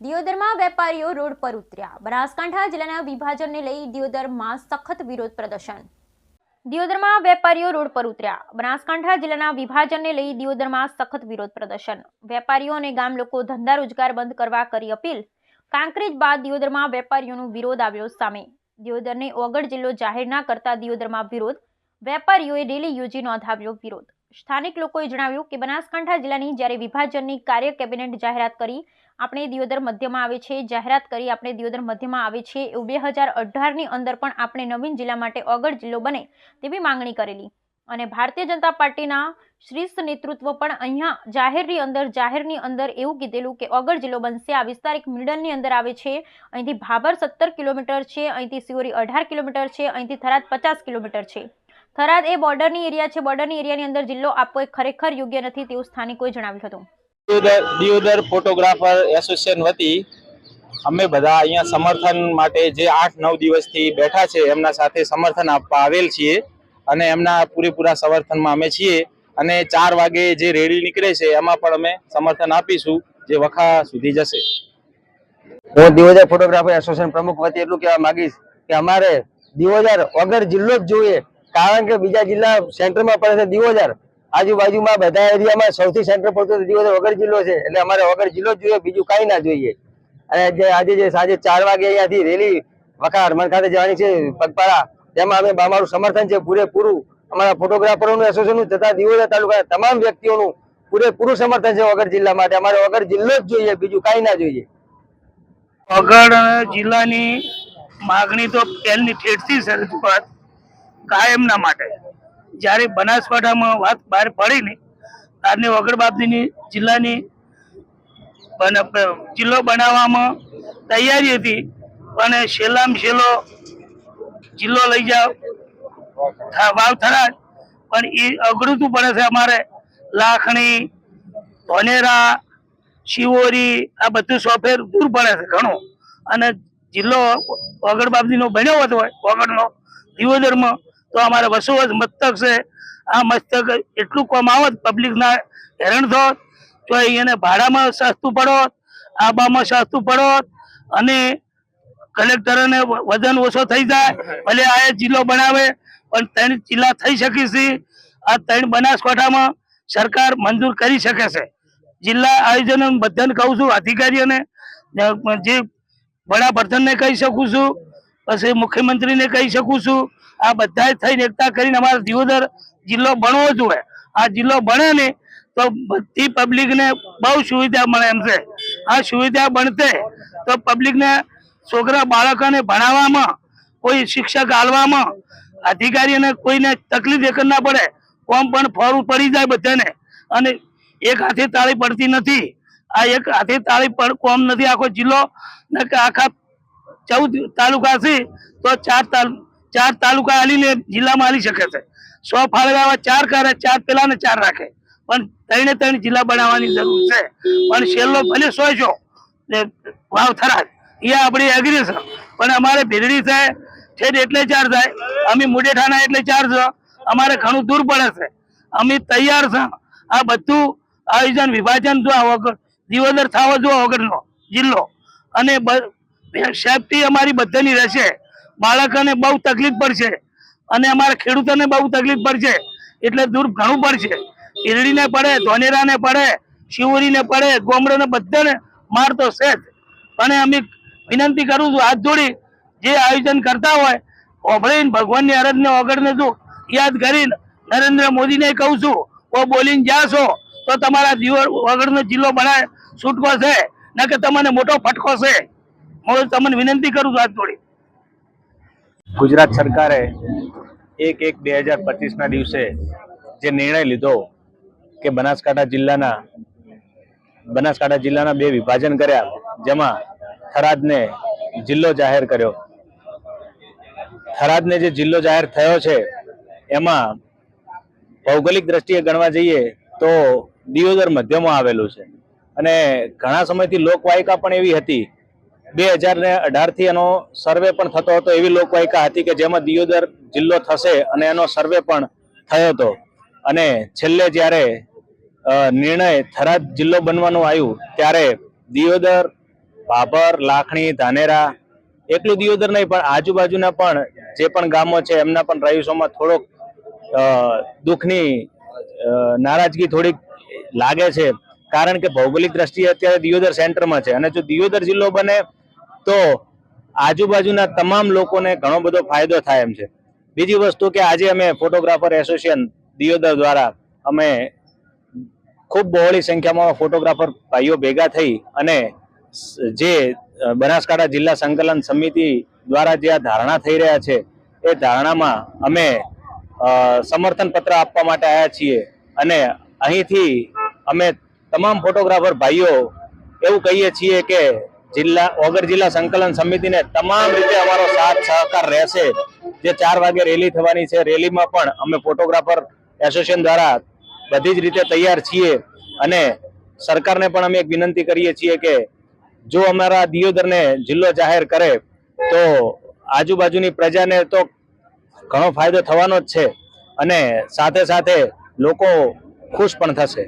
દિયોદરમાં વેપારીઓ રોડ પર ઉતર્યા. બનાસકાંઠા જિલ્લાના વિભાજનને લઈ દિયોદરમાં સખત વિરોધ પ્રદર્શન. દિયોદરમાં વેપારીઓ રોડ પર ઉતર્યા. બનાસકાંઠા જિલ્લાના વિભાજનને લઈ દિયોદરમાં સખત વિરોધ પ્રદર્શન. વેપારીઓ અને ગામ લોકો ધંધા રોજગાર બંધ કરવા કરી અપીલ. કાંકરેજ બાદ દિયોદરમાં વેપારીઓનો વિરોધ આવ્યો સામે. દિયોદરને ઓગળ જિલ્લો જાહેર ના કરતા દિયોદરમાં વિરોધ. વેપારીઓએ રેલી યોજી નોંધાવ્યો વિરોધ. સ્થાનિક લોકોએ જણાવ્યું કે બનાસકાંઠા જિલ્લાની જ્યારે વિભાજનની કાર્ય કેબિનેટ જાહેરાત કરી આપણે દિયોદર મધ્યમાં આવે છે, જાહેરાત કરી આપણે દિયોદર મધ્યમાં આવે છે, એવું બે હજાર અઢારની અંદર પણ આપણે નવીન જિલ્લા માટે અગર જિલ્લો બને તેવી માંગણી કરેલી. અને ભારતીય જનતા પાર્ટીના શ્રેષ્ઠ નેતૃત્વ પણ અહીંયા જાહેરની અંદર જાહેરની અંદર એવું કીધેલું કે અગર જિલ્લો બનશે, આ વિસ્તાર એક મિડલની અંદર આવે છે, અહીંથી ભાભર સત્તર કિલોમીટર છે, અહીંથી સિયોરી અઢાર કિલોમીટર છે, અહીંથી થરાદ પચાસ કિલોમીટર છે. થરાદ એ બોર્ડરની એરિયા છે બોર્ડરની એરિયાની અંદર જિલ્લો આપવો એ ખરેખર યોગ્ય નથી તેવું સ્થાનિકોએ જણાવ્યું હતું. દિયોદર દિયોદર ફોટોગ્રાફર એસોસિએશન વતી અમે બધા અહીંયા સમર્થન માટે જે આઠ નવ દિવસથી બેઠા છે, એમના સાથે સમર્થન આપવા આવેલ છીએ અને એમના પૂરેપૂરા સમર્થનમાં અમે છીએ અને ચાર વાગે જે રેલી નીકળે છે, એમાં પણ અમે સમર્થન આપીશું જે વખા સુધી જશે. હું દિવોદર ફોટોગ્રાફર એસોસિએશન પ્રમુખ વતી એટલું કહેવા માંગીશ કે અમારે દિવોદર વગર જિલ્લો જ જોઈએ, કારણ કે બીજા જિલ્લા સેન્ટરમાં પડે છે દિવોદર આજુબાજુમાં બધા એરિયામાં સૌથી સેન્ટર પડતો તો વગર જિલ્લો છે. એટલે અમારે વગર જિલ્લો જ જોઈએ, બીજું કાંઈ ના જોઈએ. અને જે આજે જે સાંજે ચાર વાગે અહીંયાથી રેલી વખા હરમન ખાતે જવાની છે પગપાળા. તેમાં અમે અમારું સમર્થન છે પૂરેપૂરું. અમારા ફોટોગ્રાફરોનું એસોસિએશનનું તથા દિવોદર તાલુકાના તમામ વ્યક્તિઓનું પૂરેપૂરું સમર્થન છે વગર જિલ્લા માટે. અમારે વગર જિલ્લો જ જોઈએ, બીજું કાંઈ ના જોઈએ. વગર જિલ્લાની માગણી તો પહેલની ઠેઠથી શરૂ વાત કાયમના માટે. જ્યારે બનાસકાંઠામાં વાત બહાર પડી ને ત્યારની વગડ બાબતીની જિલ્લાની જિલ્લો બનાવવામાં તૈયારી હતી. પણ છેલ્લામાં છેલ્લો જિલ્લો લઈ જાવ વાવ થરાદ પણ એ અઘરું પડે છે અમારે લાખણી, ધોનેરા, શિવોરી, આ બધું સોફ્ટવેર દૂર પડે છે ઘણું. અને જિલ્લો વગર બાપજીનો બન્યો હતો વગરનો દિવોદરમાં તો અમારે વસોવસ મસ્તક છે. આ મસ્તક એટલું કોમ આવત પબ્લિકના હેરાન થોત તો એને ભાડામાં સસ્તું પડોત આબામાં સસ્તું પડોત અને કલેક્ટરને વજન ઓછો થઈ જાય. ભલે આ જિલ્લો બનાવે, પણ ત્રણ જિલ્લા થઈ શકે છે આ ત્રણ બનાસકાંઠામાં સરકાર મંજૂર કરી શકે છે. જિલ્લા આયોજન બધાને કહું છું, અધિકારીઓને જે વડાપ્રધાનને કહી શકું છું, પછી મુખ્યમંત્રીને કહી શકું છું આ બધા થઈને એકતા કરીને અમારે દિવોદર જિલ્લો બનવો જોઈએ. આ જિલ્લો બને ને તો બધી પબ્લિકને બહુ સુવિધા મળે એમ છે. આ સુવિધા બનશે તો પબ્લિકને છોકરા, બાળકોને ભણાવવામાં, કોઈ શિક્ષક હાલવામાં, અધિકારીઓને કોઈને તકલીફ એક ના પડે. કોમ પણ ફોરું પડી જાય બધાને. અને એક હાથે તાળી પડતી નથી. આ એક હાથે તાળી પડ કોમ નથી. આખો જિલ્લો ને આખા ચૌદ તાલુકા છે તો ચાર તાલ ચાર તાલુકા હાલીને જિલ્લામાં હાલી શકે છે. સો ફાળવા ચાર કરે ચાર પેલા ને ચાર રાખે. પણ ત્રણે ત્રણ જિલ્લા બનાવવાની જરૂર છે. પણ છેલ્લો ભલે સો છો ને વાવ થરા એ આપણી એગ્રી છે પણ અમારે ભીલડી થાય ઠેઠ એટલે ચાર થાય. અમે મુડેઠાના એટલે ચાર છે. અમારે ઘણું દૂર પડે છે. અમે તૈયાર છે. આ બધું આયોજન, વિભાજન જો વગર, દિવોદર થાવો જો વગરનો જિલ્લો. અને સેફટી અમારી બધાની રહેશે. બાળકોને બહુ તકલીફ પડશે અને અમારા ખેડૂતોને બહુ તકલીફ પડશે, એટલે દૂર ઘણું પડશે. ઈરડીને પડે, ધોનેરાને પડે, શિવરીને પડે, ગોમડોને બધાને મારતો છે જ. અને અમે વિનંતી કરું છું, હાથ જોડી જે આયોજન કરતા હોય, ઓભળીને ભગવાનની અરજને ઓગળને જો યાદ કરીને નરેન્દ્ર મોદીને કહું છું, ઓ બોલીને જાશો તો તમારા દીવર વગરનો જિલ્લો બનાય છૂટકો છે ન કે તમને મોટો ફટકો છે. હું તમને વિનંતી કરું છું, હાથ જોડી. ગુજરાત સરકારે એક એક બે હજાર પચીસના દિવસે જે નિર્ણય લીધો કે બનાસકાંઠા જિલ્લાના બનાસકાંઠા જિલ્લાના બે વિભાજન કર્યા, જેમાં થરાદને જિલ્લો જાહેર કર્યો. થરાદને જે જિલ્લો જાહેર થયો છે, એમાં ભૌગોલિક દ્રષ્ટિએ ગણવા જઈએ તો દિયોદર મધ્યમાં આવેલું છે. અને ઘણા સમયથી લોકવાયકા પણ એવી હતી બે હજાર ને અઢારથી એનો સર્વે પણ થતો હતો. એવી લોકવાયકા હતી કે જેમાં દિયોદર જિલ્લો થશે અને એનો સર્વે પણ થયો હતો. અને છેલ્લે જ્યારે નિર્ણય થરાદ જિલ્લો બનવાનું આવ્યું, ત્યારે દિયોદર ભાભર લાખણી, ધાનેરા, એકલું દિયોદર નહીં, પણ આજુબાજુના પણ જે પણ ગામો છે, એમના પણ રહીશોમાં થોડોક દુઃખની નારાજગી થોડીક લાગે છે. કારણ કે ભૌગોલિક દ્રષ્ટિએ અત્યારે દિયોદર સેન્ટરમાં છે. અને જો દિયોદર જિલ્લો બને તો આજુબાજુના તમામ લોકોને ઘણો બધો ફાયદો થાય એમ છે. બીજી વસ્તુ કે આજે અમે ફોટોગ્રાફર એસોસિએશન દિયોદર દ્વારા અમે ખૂબ બહોળી સંખ્યામાં ફોટોગ્રાફર ભાઈઓ ભેગા થઈ અને જે બનાસકાંઠા જિલ્લા સંકલન સમિતિ દ્વારા જે આ ધારણા થઈ રહ્યા છે, એ ધારણામાં અમે સમર્થન પત્ર આપવા માટે આવ્યા છીએ. અને અહીંથી અમે તમામ ફોટોગ્રાફર ભાઈઓ, એવું કહીએ છીએ કે જિલ્લા વગર જિલ્લા સંકલન સમિતિને તમામ રીતે અમારો સાથ, સહકાર રહેશે. જે ચાર વાગે રેલી થવાની છે રેલીમાં પણ અમે ફોટોગ્રાફર એસોસિએશન દ્વારા બધી જ રીતે તૈયાર છીએ અને સરકારને પણ અમે એક વિનંતી કરીએ છીએ કે જો અમારા દિયોદરને જિલ્લો જાહેર કરે, તો આજુબાજુની પ્રજાને તો ઘણો ફાયદો થવાનો જ છે અને સાથે સાથે લોકો ખુશ પણ થશે.